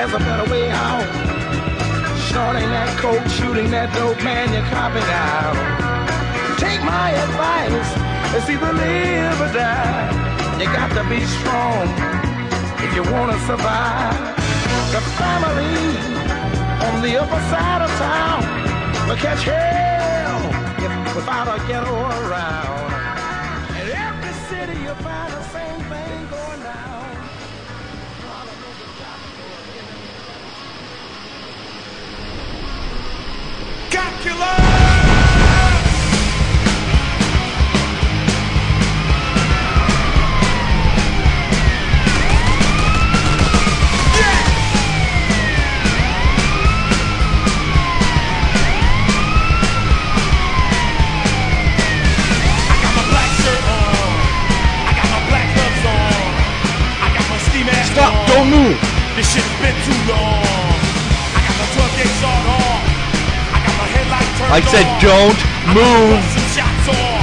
There's a better way out. Snorting that coke, shooting that dope, man, you're copping out. Take my advice, it's either live or die. You got to be strong if you wanna survive. The family on the upper side of town will catch hell if without a ghetto around. In every city you find the same Stop, on. I got my black gloves on. I got my steamers on. Don't move. This shit's been too long. I got my 12 gauge on. I said don't move.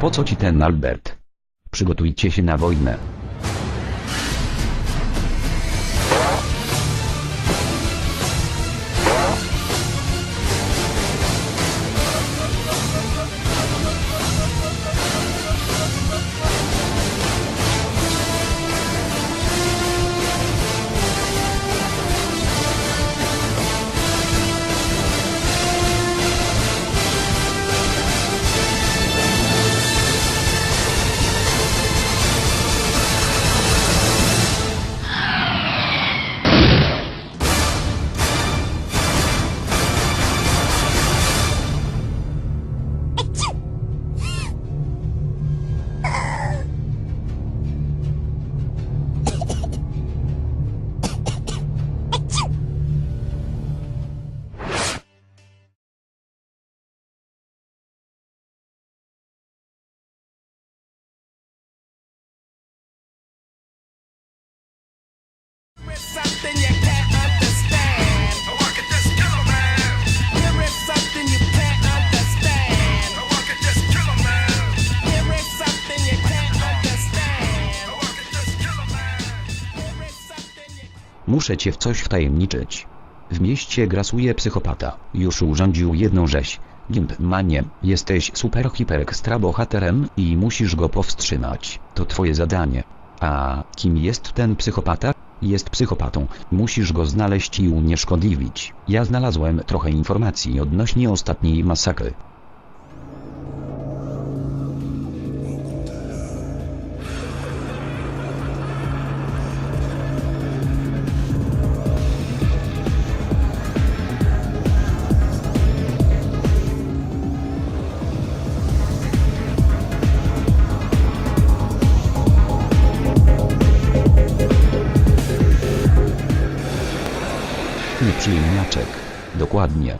Po co ci ten Albert? Przygotujcie się na wojnę. Muszę cię w coś wtajemniczyć. W mieście grasuje psychopata. Już urządził jedną rzeź. Gimpmanie, jesteś super hiper ekstra bohaterem i musisz go powstrzymać. To twoje zadanie. A kim jest ten psychopata? Jest psychopatą. Musisz go znaleźć i unieszkodliwić. Ja znalazłem trochę informacji odnośnie ostatniej masakry. Dokładnie.